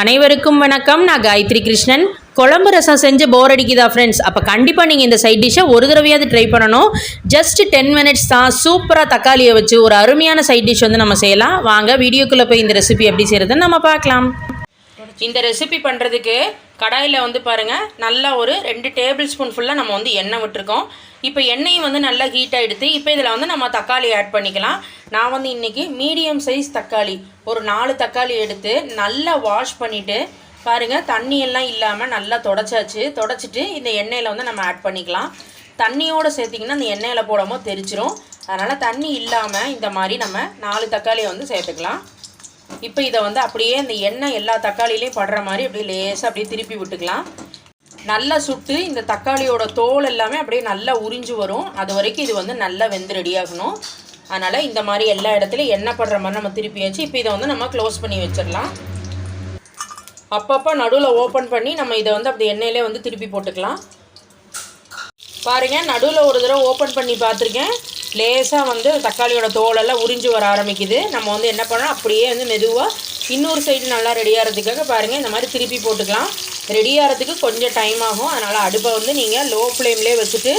அனைவருக்கும் வணக்கம். நான் காயத்ரி கிருஷ்ணன். குழம்பு ரசம் செஞ்சு போர் அடிக்குதா ஃப்ரெண்ட்ஸ் அப்போ கண்டிப்பாக நீங்கள் இந்த சைட் டிஷ்ஷை ஒரு தடவையாவது ட்ரை பண்ணணும். ஜஸ்ட் டென் மினிட்ஸ் தான் சூப்பராக தக்காளியை வச்சு ஒரு அருமையான சைட் டிஷ் வந்து நம்ம செய்யலாம். வாங்க வீடியோக்குள்ளே போய் இந்த ரெசிபி எப்படி செய்கிறதுன்னு நம்ம பார்க்கலாம். இந்த ரெசிபி பண்ணுறதுக்கு கடாயில் வந்து பாருங்கள் நல்லா ஒரு ரெண்டு டேபிள் ஸ்பூன் ஃபுல்லாக நம்ம வந்து எண்ணெய் விட்டுருக்கோம். இப்போ எண்ணெயும் வந்து நல்லா ஹீட் ஆகிடுது இப்போ இதில் வந்து நம்ம தக்காளி ஆட் பண்ணிக்கலாம். நான் வந்து இன்றைக்கி மீடியம் சைஸ் தக்காளி ஒரு நாலு தக்காளி எடுத்து நல்லா வாஷ் பண்ணிவிட்டு பாருங்கள் தண்ணியெல்லாம் இல்லாமல் நல்லா தொடச்சாச்சு. தொடச்சிட்டு இந்த எண்ணெயில் வந்து நம்ம ஆட் பண்ணிக்கலாம். தண்ணியோடு சேர்த்திங்கன்னா அந்த எண்ணெயில் போடாமல் தெரிச்சிரும் அதனால் தண்ணி இல்லாமல் இந்த மாதிரி நம்ம நாலு தக்காளியை வந்து சேர்த்துக்கலாம். இப்போ இதை வந்து அப்படியே இந்த எண்ணெய் எல்லா தக்காளிலையும் படுற மாதிரி அப்படியே லேசாக அப்படியே திருப்பி விட்டுக்கலாம். நல்லா சுட்டு இந்த தக்காளியோட தோல் எல்லாமே அப்படியே நல்லா உறிஞ்சு வரும். அது வரைக்கும் இது வந்து நல்லா வெந்து ரெடியாகணும் அதனால் இந்த மாதிரி எல்லா இடத்துலையும் எண்ணெய் படுற மாதிரி நம்ம திருப்பி வச்சு இப்போ இதை வந்து நம்ம க்ளோஸ் பண்ணி வச்சிடலாம். அப்பப்போ நடுவில் ஓப்பன் பண்ணி நம்ம இதை வந்து அப்படி எண்ணெயிலே வந்து திருப்பி போட்டுக்கலாம். பாருங்கள் நடுவில் ஒரு தடவை ஓப்பன் பண்ணி பார்த்துருக்கேன். லேசாக வந்து தக்காளியோட தோலெல்லாம் உறிஞ்சு வர ஆரம்பிக்குது. நம்ம வந்து என்ன பண்ணோம் அப்படியே வந்து மெதுவாக இன்னொரு சைடு நல்லா ரெடியாகிறதுக்காக பாருங்கள் இந்த மாதிரி திருப்பி போட்டுக்கலாம். ரெடியாகிறதுக்கு கொஞ்சம் டைம் ஆகும். அதனால் அடுப்பை வந்து நீங்கள் லோ ஃப்ளேம்லேயே வச்சுட்டு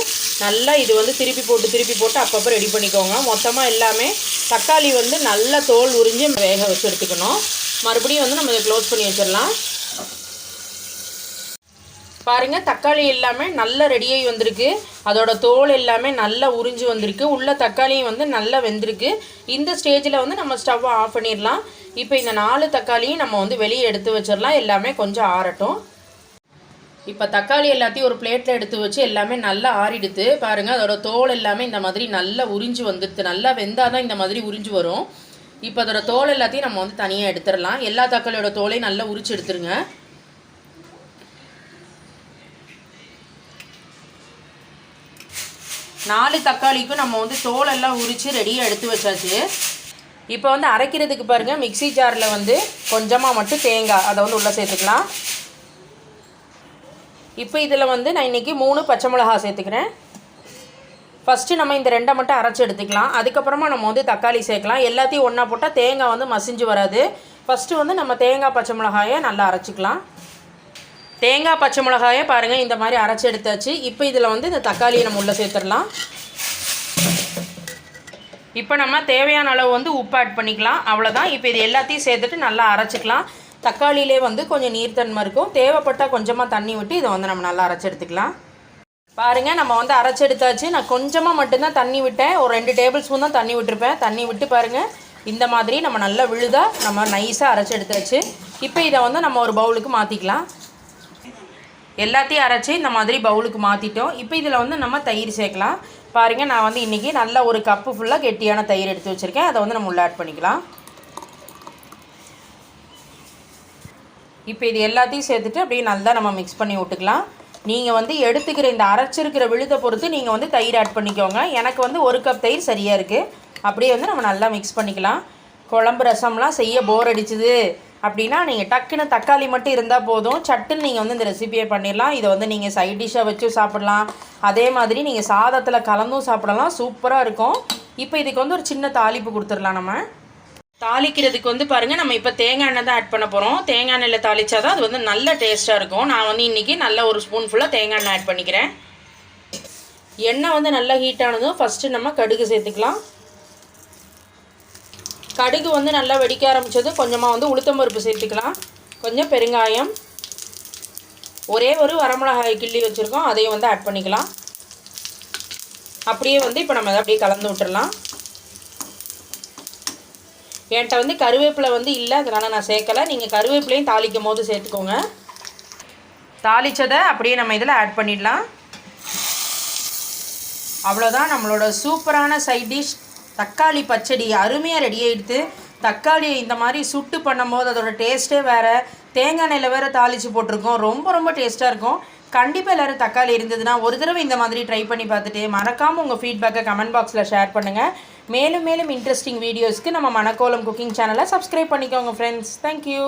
நல்லா இது வந்து திருப்பி போட்டு திருப்பி போட்டு அப்பப்போ ரெடி பண்ணிக்கோங்க. மொத்தமாக எல்லாமே தக்காளி வந்து நல்லா தோல் உறிஞ்சு வேக வச்சு எடுத்துக்கணும். மறுபடியும் வந்து நம்ம இதை க்ளோஸ் பண்ணி வச்சிடலாம். பாருங்கள் தக்காளி எல்லாமே நல்லா ரெடியாகி வந்திருக்கு. அதோட தோல் எல்லாமே நல்லா உறிஞ்சி வந்திருக்கு. உள்ள தக்காளியும் வந்து நல்லா வெந்திருக்கு. இந்த ஸ்டேஜில் வந்து நம்ம ஸ்டவ்வை ஆஃப் பண்ணிடலாம். இப்போ இந்த நாலு தக்காளியும் நம்ம வந்து வெளியே எடுத்து வச்சிடலாம். எல்லாமே கொஞ்சம் ஆறட்டும். இப்போ தக்காளி எல்லாத்தையும் ஒரு பிளேட்டில் எடுத்து வச்சு எல்லாமே நல்லா ஆறிடுது. பாருங்கள் அதோட தோல் எல்லாமே இந்த மாதிரி நல்லா உறிஞ்சி வந்துடுது நல்லா வெந்தால் தான் இந்த மாதிரி உறிஞ்சு வரும். இப்போ அதோட தோல் எல்லாத்தையும் நம்ம வந்து தனியாக எடுத்துடலாம். எல்லா தக்காளியோட தோலையும் நல்லா உரிச்சு எடுத்துருங்க. நாலு தக்காளிக்கும் நம்ம வந்து தோலெல்லாம் உரித்து ரெடியாக எடுத்து வச்சாச்சு. இப்போ வந்து அரைக்கிறதுக்கு பாருங்கள் மிக்ஸி ஜாரில் வந்து கொஞ்சமாக மட்டும் தேங்காய் அதை வந்து உள்ளே சேர்த்துக்கலாம். இப்போ இதில் வந்து நான் இன்றைக்கி மூணு பச்சை மிளகா சேர்த்துக்கிறேன். ஃபஸ்ட்டு நம்ம இந்த ரெண்டை மட்டும் அரைச்சி எடுத்துக்கலாம். அதுக்கப்புறமா நம்ம வந்து தக்காளி சேர்க்கலாம். எல்லாத்தையும் ஒன்றா போட்டால் தேங்காய் வந்து மசிஞ்சு வராது. ஃபஸ்ட்டு வந்து நம்ம தேங்காய் பச்சை மிளகாயை நல்லா அரைச்சிக்கலாம். தேங்காய் பச்சை மிளகாயை பாருங்கள் இந்த மாதிரி அரைச்சி எடுத்தாச்சு. இப்போ இதில் வந்து இந்த தக்காளியை நம்ம உள்ளே சேர்த்துடலாம். இப்போ நம்ம தேவையான அளவு வந்து உப்பு ஆட் பண்ணிக்கலாம். அவ்வளோதான் இப்போ இது எல்லாத்தையும் சேர்த்துட்டு நல்லா அரைச்சிக்கலாம். தக்காளியிலே வந்து கொஞ்சம் நீர்த்தன்மை இருக்கும். தேவைப்பட்டால் கொஞ்சமாக தண்ணி விட்டு இதை வந்து நம்ம நல்லா அரைச்சி எடுத்துக்கலாம். பாருங்கள் நம்ம வந்து அரைச்சி எடுத்தாச்சு. நான் கொஞ்சமாக மட்டும்தான் தண்ணி விட்டேன். ஒரு ரெண்டு டேபிள் ஸ்பூன் தான் தண்ணி விட்டுருப்பேன். தண்ணி விட்டு பாருங்கள் இந்த மாதிரி நம்ம நல்லா விழுதாக நம்ம நைஸாக அரைச்சி எடுத்தாச்சு. இப்போ இதை வந்து நம்ம ஒரு பவுலுக்கு மாற்றிக்கலாம் எல்லாத்தையும் அரைச்சி இந்த மாதிரி பவுலுக்கு மாற்றிட்டோம் இப்போ இதில் வந்து நம்ம தயிர் சேர்க்கலாம். பாருங்கள் நான் வந்து இன்றைக்கி நல்ல ஒரு கப்பு ஃபுல்லாக கெட்டியான தயிர் எடுத்து வச்சுருக்கேன். அதை வந்து நம்ம உள்ள ஆட் பண்ணிக்கலாம். இப்போ இது எல்லாத்தையும் சேர்த்துட்டு அப்படியே நல்லா நம்ம மிக்ஸ் பண்ணி விட்டுக்கலாம். நீங்கள் வந்து எடுத்துக்கிற இந்த அரைச்சிருக்கிற விழுதை பொறுத்து நீங்கள் வந்து தயிர் ஆட் பண்ணிக்கோங்க. எனக்கு வந்து ஒரு கப் தயிர் சரியாக இருக்குது அப்படியே வந்து நம்ம நல்லா மிக்ஸ் பண்ணிக்கலாம். குழம்பு ரசம்லாம் செய்ய போர் அடிச்சுது. அப்படின்னா நீங்கள் டக்குன்னு தக்காளி மட்டும் இருந்தால் போதும். சட்டுன்னு நீங்கள் வந்து இந்த ரெசிபியை பண்ணிடலாம். இதை வந்து நீங்கள் சைட் டிஷ்ஷாக வச்சு சாப்பிட்லாம். அதே மாதிரி நீங்கள் சாதத்தில் கலந்தும் சாப்பிடலாம். சூப்பராக இருக்கும். இப்போ இதுக்கு வந்து ஒரு சின்ன தாளிப்பு கொடுத்துடலாம் நம்ம. தாளிக்கிறதுக்கு வந்து பாருங்கள் நம்ம இப்போ தேங்காய் எண்ணெய் தான் ஆட் பண்ண போகிறோம் தேங்காய் எண்ணெயில் தாளித்தா தான் அது வந்து நல்ல டேஸ்ட்டாக இருக்கும். நான் வந்து இன்றைக்கி நல்ல ஒரு ஸ்பூன் ஃபுல்லாக தேங்காய் எண்ணெய் ஆட் பண்ணிக்கிறேன். எண்ணெய் வந்து நல்லா ஹீட் ஆனதும் ஃபஸ்ட்டு நம்ம கடுகு சேர்த்துக்கலாம். கடுகு வந்து நல்லா வெடிக்க ஆரம்பித்ததும் கொஞ்சமாக வந்து உளுத்தம் பருப்பு சேர்த்துக்கலாம். கொஞ்சம் பெருங்காயம். ஒரே ஒரு வரமிளகாய் கிள்ளி வச்சுருக்கோம். அதையும் வந்து ஆட் பண்ணிக்கலாம். அப்படியே வந்து இப்போ நம்ம அதை அப்படியே கலந்து விட்டுடலாம் என்கிட்ட வந்து கருவேப்பிலை வந்து இல்லை. அதனால் நான் சேர்க்கலை. நீங்கள் கருவேப்பிலையும் தாளிக்கும் போது சேர்த்துக்கோங்க. தாளித்ததை அப்படியே நம்ம இதில் ஆட் பண்ணிடலாம். அவ்வளோதான் நம்மளோட சூப்பரான சைட் டிஷ் தக்காளி பச்சடி அருமையாக ரெடி ஆகிடுது தக்காளி இந்த மாதிரி சுட்டு பண்ணும்போது அதோட டேஸ்ட்டே வேறு. தேங்காய் எண்ணெயில் வேறு தாளித்து போட்டிருக்கோம். ரொம்ப ரொம்ப டேஸ்ட்டாக இருக்கும். கண்டிப்பாக எல்லோரும் தக்காளி இருந்ததுன்னா ஒரு தடவை இந்த மாதிரி ட்ரை பண்ணி பார்த்துட்டு மறக்காமல் உங்கள் ஃபீட்பேக்கை கமெண்ட் பாக்ஸில் ஷேர் பண்ணுங்கள் மேலும் மேலும் இன்ட்ரெஸ்டிங் வீடியோஸ்க்கு நம்ம மணக்கோலம் குக்கிங் சேனலை சப்ஸ்கிரைப் பண்ணிக்கோங்க ஃப்ரெண்ட்ஸ் தேங்க்யூ